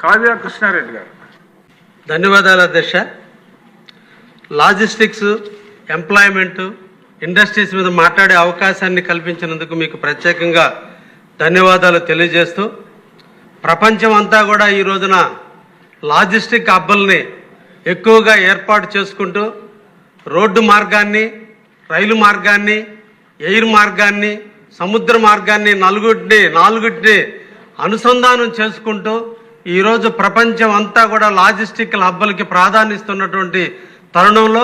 కావ్య కృష్ణారెడ్డి గారు. ధన్యవాదాలు అధ్యక్ష. లాజిస్టిక్స్ ఎంప్లాయ్మెంట్ ఇండస్ట్రీస్ మీద మాట్లాడే అవకాశాన్ని కల్పించినందుకు మీకు ప్రత్యేకంగా ధన్యవాదాలు తెలియజేస్తూ ప్రపంచం అంతా కూడా ఈ రోజున లాజిస్టిక్ హబ్బల్ని ఎక్కువగా ఏర్పాటు చేసుకుంటూ రోడ్డు మార్గాన్ని రైలు మార్గాన్ని ఎయిర్ మార్గాన్ని సముద్ర మార్గాన్ని నలుగుటిని నాలుగుటిని అనుసంధానం చేసుకుంటూ ఈరోజు ప్రపంచం అంతా కూడా లాజిస్టిక్ హబ్బలకి ప్రాధాన్యస్తున్నటువంటి తరుణంలో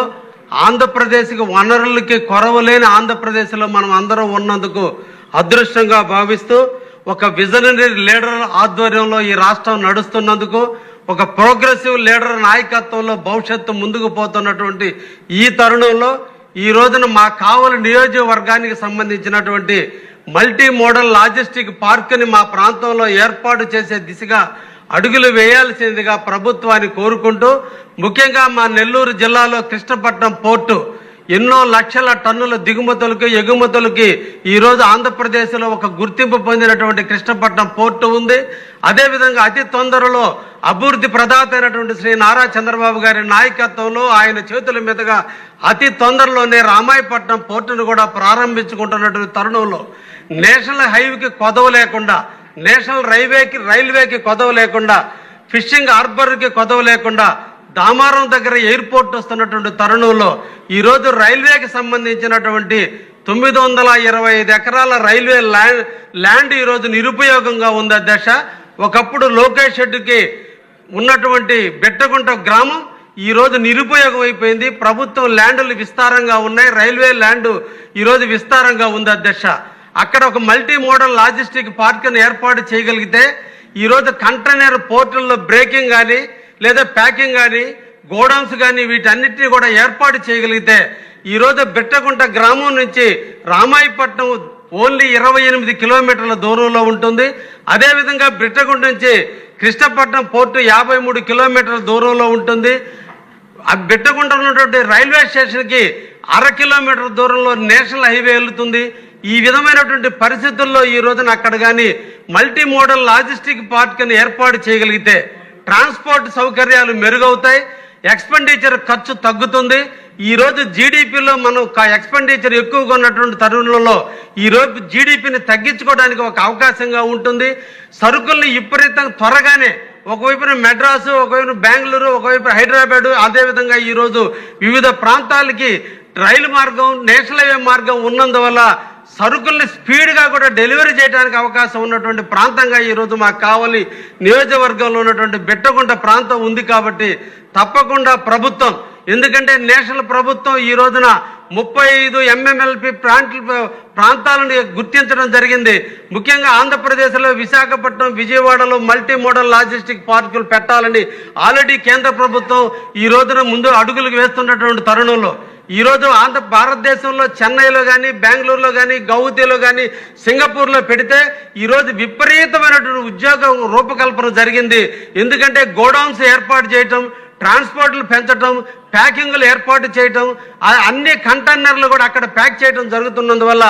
ఆంధ్రప్రదేశ్కి వనరులకి కొరవ లేని ఆంధ్రప్రదేశ్లో మనం అందరం ఉన్నందుకు అదృష్టంగా భావిస్తూ ఒక విజనరీ లీడర్ ఆధ్వర్యంలో ఈ రాష్ట్రం నడుస్తున్నందుకు ఒక ప్రోగ్రెసివ్ లీడర్ నాయకత్వంలో భవిష్యత్తు ముందుకు పోతున్నటువంటి ఈ తరుణంలో ఈ రోజున మా కావలి నియోజకవర్గానికి సంబంధించినటువంటి మల్టీ మోడల్ లాజిస్టిక్ పార్క్ని మా ప్రాంతంలో ఏర్పాటు చేసే దిశగా అడుగులు వేయాల్సిందిగా ప్రభుత్వాన్ని కోరుకుంటూ ముఖ్యంగా మా నెల్లూరు జిల్లాలో కృష్ణపట్నం పోర్టు ఎన్నో లక్షల టన్నుల దిగుమతులకి ఎగుమతులకి ఈరోజు ఆంధ్రప్రదేశ్లో ఒక గుర్తింపు పొందినటువంటి కృష్ణపట్నం పోర్టు ఉంది. అదేవిధంగా అతి తొందరలో అభివృద్ధి ప్రదాత అయినటువంటి శ్రీ నారా చంద్రబాబు గారి నాయకత్వంలో ఆయన చేతుల మీదుగా అతి తొందరలోనే రామాయపట్నం పోర్టును కూడా ప్రారంభించుకుంటున్నటువంటి తరుణంలో నేషనల్ హైవేకి కొదవ లేకుండా నేషనల్ రైల్వేకి రైల్వేకి కొదవ లేకుండా ఫిషింగ్ హార్బర్కి కొదవ లేకుండా దామారం దగ్గర ఎయిర్పోర్ట్ వస్తున్నటువంటి తరుణంలో ఈరోజు రైల్వేకి సంబంధించినటువంటి తొమ్మిది వందల ఇరవై ఐదు ఎకరాల రైల్వే ల్యాండ్ ల్యాండ్ ఈరోజు నిరుపయోగంగా ఉంది అధ్యక్ష. ఒకప్పుడు లోకేష్ షెడ్డుకి ఉన్నటువంటి బెట్టగుంట గ్రామం ఈరోజు నిరుపయోగం అయిపోయింది. ప్రభుత్వం ల్యాండ్లు విస్తారంగా ఉన్నాయి. రైల్వే ల్యాండ్ ఈరోజు విస్తారంగా ఉంది అధ్యక్ష. అక్కడ ఒక మల్టీ మోడల్ లాజిస్టిక్ పార్క్ను ఏర్పాటు చేయగలిగితే ఈరోజు కంటైనర్ పోర్టుల్లో బ్రేకింగ్ కానీ లేదా ప్యాకింగ్ కానీ గోడౌన్స్ కానీ వీటన్నిటిని కూడా ఏర్పాటు చేయగలిగితే ఈరోజు బిట్టకుంట గ్రామం నుంచి రామాయపట్నం ఓన్లీ ఇరవై ఎనిమిది కిలోమీటర్ల దూరంలో ఉంటుంది. అదేవిధంగా బిట్టగుంట నుంచి కృష్ణపట్నం పోర్టు యాభై మూడు కిలోమీటర్ల దూరంలో ఉంటుంది. ఆ బిట్టగుంట ఉన్నటువంటి రైల్వే స్టేషన్కి అర కిలోమీటర్ దూరంలో నేషనల్ హైవే వెళ్తుంది. ఈ విధమైనటువంటి పరిస్థితుల్లో ఈ రోజున అక్కడ కానీ మల్టీ మోడల్ లాజిస్టిక్ పార్క్ని ఏర్పాటు చేయగలిగితే ట్రాన్స్పోర్ట్ సౌకర్యాలు మెరుగవుతాయి ఎక్స్పెండిచర్ ఖర్చు తగ్గుతుంది. ఈ రోజు జీడిపిలో మనం ఎక్స్పెండిచర్ ఎక్కువగా ఉన్నటువంటి తరుణంలో ఈ రోజు జీడిపిని తగ్గించుకోవడానికి ఒక అవకాశంగా ఉంటుంది. సరుకుల్ని విపరీతంగా త్వరగానే ఒకవైపున మెడ్రాసు ఒకవైపు బెంగళూరు ఒకవైపు హైదరాబాదు అదేవిధంగా ఈరోజు వివిధ ప్రాంతాలకి రైలు మార్గం నేషనల్ హైవే మార్గం ఉన్నందువల్ల సరుకుల్ని స్పీడ్గా కూడా డెలివరీ చేయడానికి అవకాశం ఉన్నటువంటి ప్రాంతంగా ఈరోజు మాకు కావాలి నియోజకవర్గంలో ఉన్నటువంటి బిట్టగుంట ప్రాంతం ఉంది కాబట్టి తప్పకుండా ప్రభుత్వం ఎందుకంటే నేషనల్ ప్రభుత్వం ఈ రోజున ముప్పై ఐదు ఎంఎంఎల్పి ప్రాంత ప్రాంతాలను గుర్తించడం జరిగింది. ముఖ్యంగా ఆంధ్రప్రదేశ్లో విశాఖపట్నం విజయవాడలో మల్టీ మోడల్ లాజిస్టిక్ పార్కులు పెట్టాలని ఆల్రెడీ కేంద్ర ప్రభుత్వం ఈ రోజున ముందు అడుగులు వేస్తున్నటువంటి తరుణంలో. ఈరోజు ఆంధ్ర భారతదేశంలో చెన్నైలో కానీ బెంగళూరులో కానీ గౌహతిలో కానీ సింగపూర్లో పెడితే ఈరోజు విపరీతమైనటువంటి ఉద్యోగ రూపకల్పన జరిగింది. ఎందుకంటే గోడౌన్స్ ఏర్పాటు చేయటం ట్రాన్స్పోర్ట్లు పెంచడం ప్యాకింగ్లు ఏర్పాటు చేయటం అన్ని కంటైనర్లు కూడా అక్కడ ప్యాక్ చేయడం జరుగుతున్నందువల్ల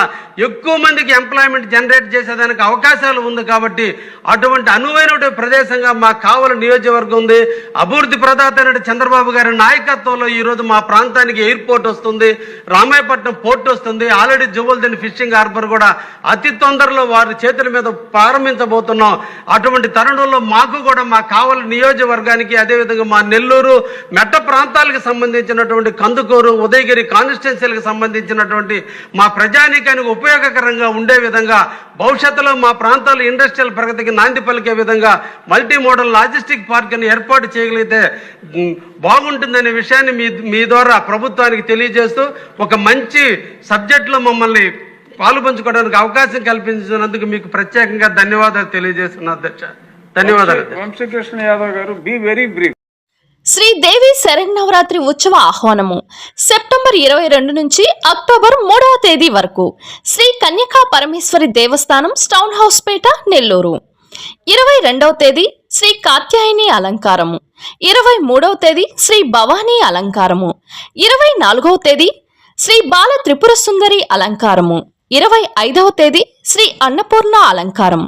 ఎక్కువ మందికి ఎంప్లాయ్మెంట్ జనరేట్ చేసేదానికి అవకాశాలు ఉంది కాబట్టి అటువంటి అనువైన ప్రదేశంగా మా కావల నియోజకవర్గం ఉంది. అభివృద్ధి ప్రదాత చంద్రబాబు గారి నాయకత్వంలో ఈరోజు మా ప్రాంతానికి ఎయిర్పోర్ట్ వస్తుంది రామాయపట్నం పోర్ట్ వస్తుంది. ఆల్రెడీ జువల్దిన్ ఫిషింగ్ హార్బర్ కూడా అతి తొందరలో వారి చేతుల మీద ప్రారంభించబోతున్నాం. అటువంటి తరుణంలో మాకు కూడా మా కావల నియోజకవర్గానికి అదేవిధంగా మా నెల్లూరు మెట్ట ప్రాంతాలకు సంబంధించినటువంటి కందుకూరు ఉదయగిరి కాన్స్టిట్యున్సీలకు సంబంధించినటువంటి మా ప్రజానీకానికి ఉపయోగకరంగా ఉండే విధంగా భవిష్యత్తులో మా ప్రాంతాల ఇండస్ట్రియల్ ప్రగతికి నాంది పలికే విధంగా మల్టీ మోడల్ లాజిస్టిక్ పార్క్ని ఏర్పాటు చేయగలిగితే బాగుంటుందనే విషయాన్ని మీ మీ ద్వారా ప్రభుత్వానికి తెలియజేస్తూ ఒక మంచి సబ్జెక్టులో మమ్మల్ని పాలు పంచుకోవడానికి అవకాశం కల్పించినందుకు మీకు ప్రత్యేకంగా ధన్యవాదాలు తెలియజేస్తున్నా అధ్యక్ష ధన్యవాదాలు. వంశీకృష్ణ యాదవ్ గారు be very brief Sridevi Sharannavaratri ఉత్సవ ఆహ్వానము. సెప్టెంబర్ ఇరవై రెండు నుంచి అక్టోబర్ మూడవ తేదీ వరకు శ్రీ కన్యకా పరమేశ్వరి దేవస్థానం స్టౌన్ హౌస్ పేట నెల్లూరు. ఇరవై రెండవ తేదీ శ్రీ కాత్యాయని అలంకారము. ఇరవై మూడవ తేదీ శ్రీ భవానీ అలంకారము. ఇరవై నాలుగవ తేదీ శ్రీ బాల త్రిపుర సుందరి అలంకారము. ఇరవై ఐదవ తేదీ శ్రీ అన్నపూర్ణ అలంకారం.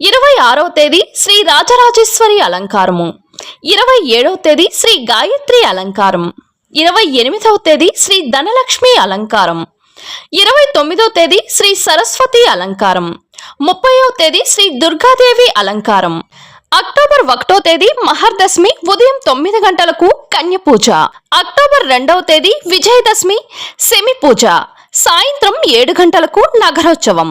ఇరవై ఆరవ తేదీ శ్రీ రాజరాజేశ్వరి అలంకారము. ఇరవై ఏడవ తేదీ శ్రీ గాయత్రి అలంకారం. ఇరవై ఎనిమిదవ తేదీ శ్రీ ధనలక్ష్మి అలంకారం. ఇరవై తొమ్మిదవ తేదీ శ్రీ సరస్వతి అలంకారం. ముప్పైవ తేదీ శ్రీ దుర్గాదేవి అలంకారం. అక్టోబర్ ఒకటో తేదీ మహర్దశమి ఉదయం తొమ్మిది గంటలకు కన్య పూజ అక్టోబర్ రెండవ తేదీ విజయదశమి సెమి పూజ సాయంత్రం ఏడు గంటలకు నగరోత్సవం.